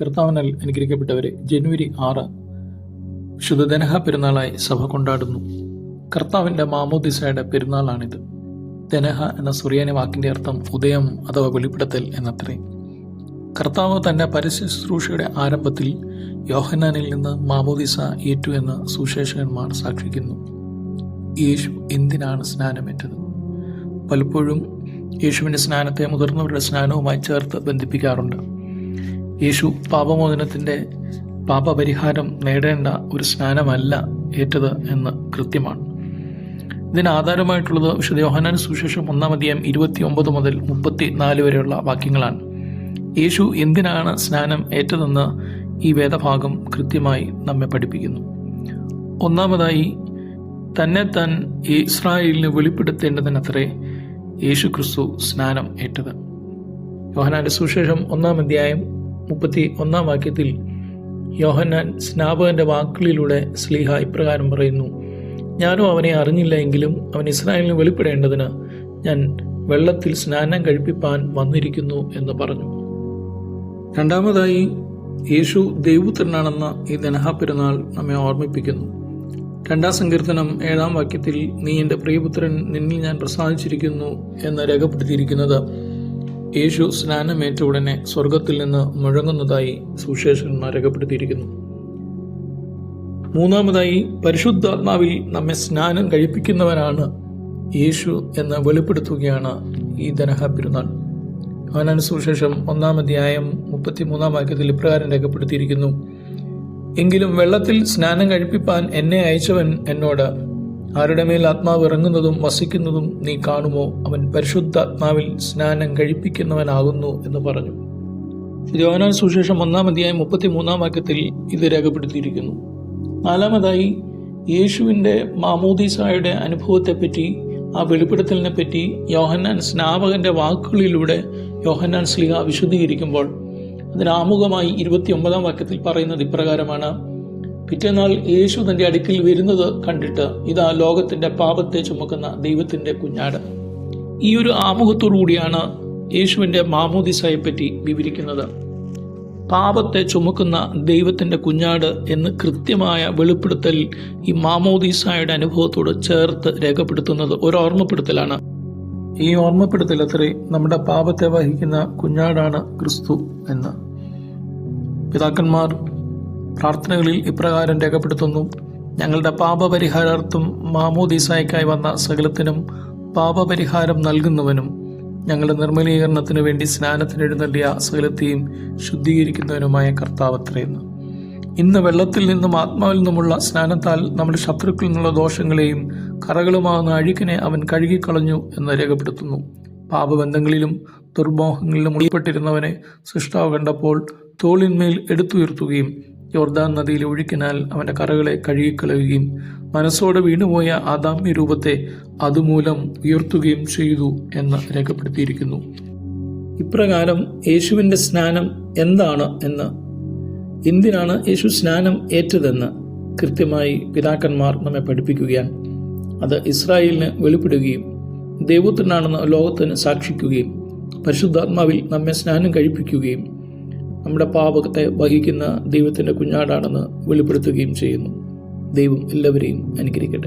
കർത്താവിനാൽ അനുഗ്രഹിക്കപ്പെട്ടവരെ ജനുവരി ആറ് ശുദ്ധദനഹ പെരുന്നാളായി സഭ കൊണ്ടാടുന്നു. കർത്താവിന്റെ മാമോദിസയുടെ പെരുന്നാളാണിത്. ദനഹ എന്ന സുറിയാനി വാക്കിന്റെ അർത്ഥം ഉദയം അഥവാ വെളിപ്പെടുത്തൽ എന്നത്രേ. കർത്താവ് തന്റെ പരസ്യ ശുശ്രൂഷയുടെ ആരംഭത്തിൽ യോഹനാനിൽ നിന്ന് മാമോദിസ ഏറ്റു എന്ന് സുശേഷകന്മാർ സാക്ഷിക്കുന്നു. യേശു എന്തിനാണ് സ്നാനമേറ്റത്? പലപ്പോഴും യേശുവിന്റെ സ്നാനത്തെ മുതിർന്നവരുടെ സ്നാനവുമായി ചേർത്ത് ബന്ധിപ്പിക്കാറുണ്ട്. യേശു പാപമോചനത്തിന്റെ പാപപരിഹാരം നേടേണ്ട ഒരു സ്നാനമല്ല ഏറ്റത് എന്ന് കൃത്യമാണ്. ഇതിന് ആധാരമായിട്ടുള്ളത് വിശുദ്ധ യോഹനാൻ സുശേഷം ഒന്നാം ഇരുപത്തി ഒമ്പത് മുതൽ മുപ്പത്തി നാല് വരെയുള്ള വാക്യങ്ങളാണ്. യേശു എന്തിനാണ് സ്നാനം ഏറ്റതെന്ന് ഈ വേദഭാഗം കൃത്യമായി നമ്മെ പഠിപ്പിക്കുന്നു. ഒന്നാമതായി തന്നെ താൻ ഇസ്രായേലിന് വെളിപ്പെടുത്തേണ്ടതിനത്രേ യേശു ക്രിസ്തു സ്നാനം ഏറ്റത്. യോഹനാന്റെ സുശേഷം ഒന്നാം അധ്യായം മുപ്പത്തി ഒന്നാം വാക്യത്തിൽ യോഹന്നാൻ സ്നാപകന്റെ വാക്കുകളിലൂടെ സ്ലീഹ ഇപ്രകാരം പറയുന്നു ഞാനും അവനെ അറിഞ്ഞില്ല എങ്കിലും അവൻ ഇസ്രായേലിന് വെളിപ്പെടേണ്ടതിന് ഞാൻ വെള്ളത്തിൽ സ്നാനം കഴിപ്പിപ്പാൻ വന്നിരിക്കുന്നു എന്ന് പറഞ്ഞു. രണ്ടാമതായി യേശു ദൈവപുത്രനാണെന്ന ഈ ദനഹാപെരുന്നാൾ നമ്മെ ഓർമ്മിപ്പിക്കുന്നു. രണ്ടാം സങ്കീർത്തനം ഏഴാം വാക്യത്തിൽ നീ എന്റെ പ്രിയപുത്രൻ നിന്നിൽ ഞാൻ പ്രസാദിച്ചിരിക്കുന്നു എന്ന് രേഖപ്പെടുത്തിയിരിക്കുന്നത് യേശു സ്നാനമേറ്റ ഉടനെ സ്വർഗത്തിൽ നിന്ന് മുഴങ്ങുന്നതായി സുശേഷന്മാർ രേഖപ്പെടുത്തിയിരിക്കുന്നു. മൂന്നാമതായി പരിശുദ്ധാത്മാവിൽ നമ്മെ സ്നാനം കഴിപ്പിക്കുന്നവനാണ് യേശു എന്ന് വെളിപ്പെടുത്തുകയാണ് ഈ ധനഹ പെരുന്നാൾ. അവനാണ് സുശേഷം ഒന്നാം അധ്യായം മുപ്പത്തിമൂന്നാം വാക്യത്തിൽ ഇപ്രകാരം രേഖപ്പെടുത്തിയിരിക്കുന്നു. എങ്കിലും വെള്ളത്തിൽ സ്നാനം കഴിപ്പിപ്പാൻ എന്നെ അയച്ചവൻ എന്നോട് ആരുടെ മേൽ ആത്മാവ് ഇറങ്ങുന്നതും വസിക്കുന്നതും നീ കാണുമോ? അവൻ പരിശുദ്ധാത്മാവിൽ സ്നാനം കഴിപ്പിക്കുന്നവനാകുന്നു എന്ന് പറഞ്ഞു. യോനാൻ സുശേഷം ഒന്നാം അധ്യായം മുപ്പത്തി മൂന്നാം വാക്യത്തിൽ ഇത് രേഖപ്പെടുത്തിയിരിക്കുന്നു. നാലാമതായി യേശുവിന്റെ മാമോദീസായുടെ അനുഭവത്തെപ്പറ്റി ആ വെളിപ്പെടുത്തലിനെ പറ്റി യോഹന്നാൻ സ്നാപകന്റെ വാക്കുകളിലൂടെ യോഹന്നാൻ സ്ലിഹ വിശദീകരിക്കുമ്പോൾ അതിന് ആമുഖമായി ഇരുപത്തി ഒമ്പതാം വാക്യത്തിൽ പറയുന്നത് ഇപ്രകാരമാണ്. പിറ്റേന്നാൾ യേശു തന്റെ അടുക്കിൽ വരുന്നത് കണ്ടിട്ട് ഇതാ ലോകത്തിന്റെ പാപത്തെ ചുമക്കുന്ന ദൈവത്തിന്റെ കുഞ്ഞാട്. ഈ ഒരു ആമുഖത്തോടു കൂടിയാണ് യേശുവിന്റെ മാമോദിസയെ പറ്റി വിവരിക്കുന്നത്. പാപത്തെ ചുമക്കുന്ന ദൈവത്തിന്റെ കുഞ്ഞാട് എന്ന് കൃത്യമായ വെളിപ്പെടുത്തൽ ഈ മാമോദിസായുടെ അനുഭവത്തോട് ചേർത്ത് രേഖപ്പെടുത്തുന്നത് ഒരു ഓർമ്മപ്പെടുത്തലാണ്. ഈ ഓർമ്മപ്പെടുത്തൽ അത്രേ നമ്മുടെ പാപത്തെ വഹിക്കുന്ന കുഞ്ഞാടാണ് ക്രിസ്തു എന്ന്. പിതാക്കന്മാർ പ്രാർത്ഥനകളിൽ ഇപ്രകാരം രേഖപ്പെടുത്തുന്നു. ഞങ്ങളുടെ പാപപരിഹാരാർത്ഥം മാമോദീസായ്ക്കായി വന്ന സകലത്തിനും പാപപരിഹാരം നൽകുന്നവനും ഞങ്ങളുടെ നിർമ്മലീകരണത്തിനു വേണ്ടി സ്നാനത്തിന് എഴുന്നള്ളിയ സകലത്തെയും ശുദ്ധീകരിക്കുന്നവനുമായ കർത്താവത്രയെന്ന് ഇന്ന് വെള്ളത്തിൽ നിന്നും ആത്മാവിൽ നിന്നുമുള്ള സ്നാനത്താൽ നമ്മുടെ ശത്രുക്കളിൽ നിന്നുള്ള ദോഷങ്ങളെയും കറകളുമാകുന്ന അഴുക്കിനെ അവൻ കഴുകിക്കളഞ്ഞു എന്ന് രേഖപ്പെടുത്തുന്നു. പാപബന്ധങ്ങളിലും ദുർമോഹങ്ങളിലും ഉൾപ്പെട്ടിരുന്നവനെ സൃഷ്ടാവ് കണ്ടപ്പോൾ തോളിന്മേൽ എടുത്തുയർത്തുകയും യോർദാൻ നദിയിൽ ഒഴുക്കിനാൽ അവന്റെ കറകളെ കഴുകിക്കളയുകയും മനസ്സോടെ വീണുപോയ ആദാമ്യ രൂപത്തെ അതുമൂലം ഉയർത്തുകയും ചെയ്തു എന്ന് രേഖപ്പെടുത്തിയിരിക്കുന്നു. ഇപ്രകാരം യേശുവിന്റെ സ്നാനം എന്താണ് എന്ന്? എന്തിനാണ് യേശു സ്നാനം ഏറ്റതെന്ന് കൃത്യമായി പിതാക്കന്മാർ നമ്മെ പഠിപ്പിക്കുകയാണ്. അത് ഇസ്രായേലിന് വെളിപ്പെടുകയും ദൈവത്തിനാണെന്ന് ലോകത്തിന് സാക്ഷിക്കുകയും പരിശുദ്ധാത്മാവിൽ നമ്മെ സ്നാനം കഴിപ്പിക്കുകയും നമ്മുടെ പാപകത്തെ വഹിക്കുന്ന ദൈവത്തിന്റെ കുഞ്ഞാടാണെന്ന് വെളിപ്പെടുത്തുകയും ചെയ്യുന്നു. ദൈവം എല്ലാവരെയും അനുഗ്രഹിക്കട്ടെ.